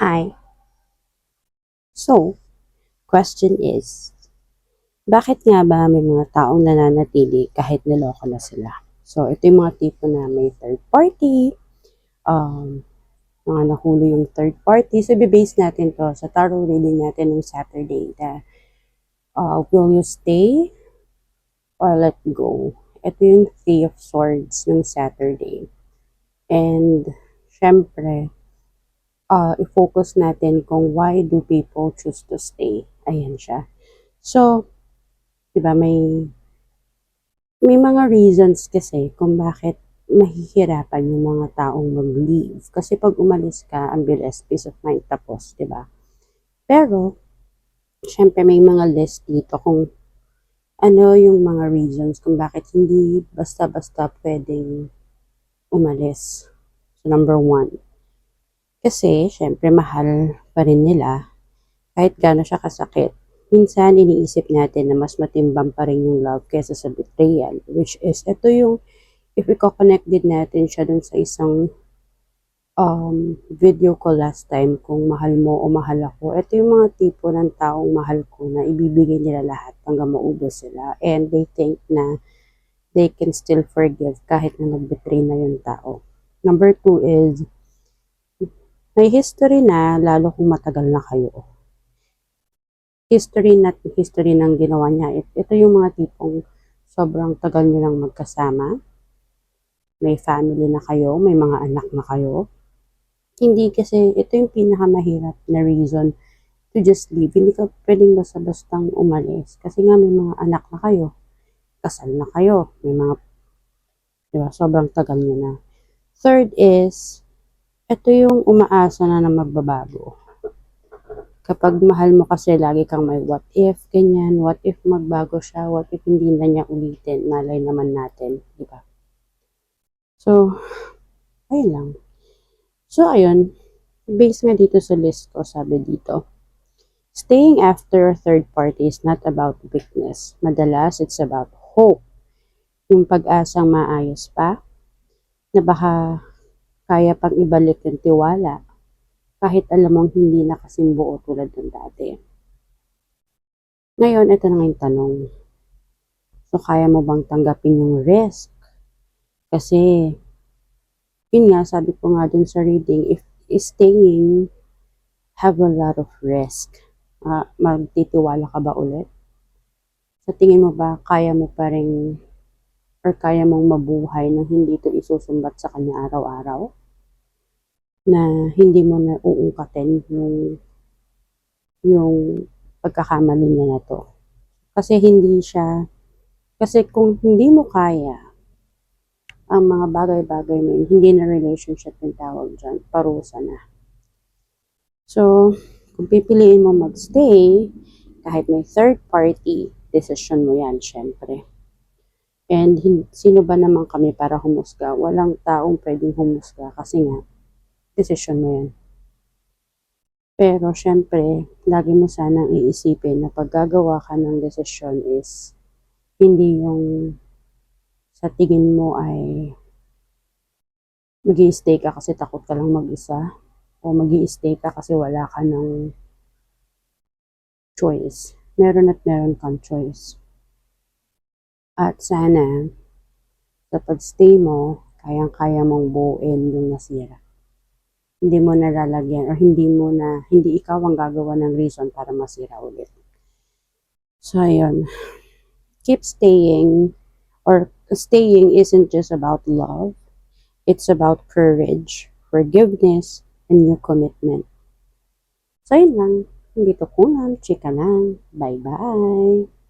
Hi. So, question is, bakit nga ba may mga taong nananatili kahit niloko na sila? So, ito yung mga tipo na may third party, um, mga nahuli yung third party. So, base natin to sa tarot reading natin ng Saturday na uh, will you stay or let go? Ito yung Three of Swords ng Saturday. And, syempre, uh, i-focus natin kung why do people choose to stay. Ayan siya. So, di ba, may may mga reasons kasi kung bakit mahihirapan yung mga taong mag-leave. Kasi pag umalis ka, ang bilis, peace of mind tapos, di ba? Pero, syempre may mga list dito kung ano yung mga reasons kung bakit hindi basta-basta pwedeng umalis. So, number one, kasi, syempre, mahal pa rin nila kahit gaano siya kasakit. Minsan, iniisip natin na mas matimbang pa rin yung love kesa sa betrayal, which is, ito yung, if i-connect din natin siya dun sa isang um, video ko last time, kung mahal mo o mahal ako, ito yung mga tipo ng taong mahal ko na ibibigay nila lahat hanggang maubos sila. And they think na they can still forgive kahit na nag-betray na yung tao. Number two is, may history na lalo kung matagal na kayo. History na history ng ginawa niya. It- Ito yung mga tipong sobrang tagal nyo lang magkasama. May family na kayo, may mga anak na kayo. Hindi kasi, ito yung pinakamahirap na reason to just leave. Hindi ka pwedeng basta-bastang umalis. Kasi nga may mga anak na kayo. Kasal na kayo. May mga, di ba, sobrang tagal nyo na. Third is, ito yung umaasa na na magbabago. Kapag mahal mo kasi lagi kang may what if, ganyan, what if magbago siya, what if hindi na niya ulitin, malay naman natin, di ba? So, ayun lang. So, ayun, based nga dito sa list ko, sabi dito, staying after a third party is not about weakness. Madalas, it's about hope. Yung pag-asang maayos pa, na baka kaya pang ibalik yung tiwala kahit alam mong hindi na kasing buo tulad ng dati. Ngayon, ito na nga yung tanong. So, kaya mo bang tanggapin yung risk? Kasi, yun nga, sabi ko nga dun sa reading, if staying have a lot of risk, ah, magtitiwala ka ba ulit? Sa tingin mo ba, kaya mo pa rin or kaya mong mabuhay na hindi ito isusumbat sa kanya araw-araw? Na hindi mo na uungkatin yung yung pagkakamali niya na to. Kasi hindi siya, kasi kung hindi mo kaya ang mga bagay-bagay na yun, hindi na relationship yung tawag dyan, parusa na. So, kung pipiliin mo magstay, kahit may third party, decision mo yan, syempre. And sino ba naman kami para humusga? Walang taong pwedeng humusga kasi nga, decision mo yan. Pero syempre, lagi mo sanang iisipin na pag gagawa ka ng desisyon is hindi yung sa tingin mo ay mag stay ka kasi takot ka lang mag-isa o mag stay ka kasi wala ka ng choice. Meron at meron kang choice. At sana, sa pag-stay mo, kayang-kaya mong buuin yung nasira. Hindi mo na lalagyan or hindi mo na, hindi ikaw ang gagawa ng reason para masira ulit. So, ayun. Keep staying or staying isn't just about love. It's about courage, forgiveness, and new commitment. So, yun lang. Hindi to kunan. Chika lang. Bye-bye.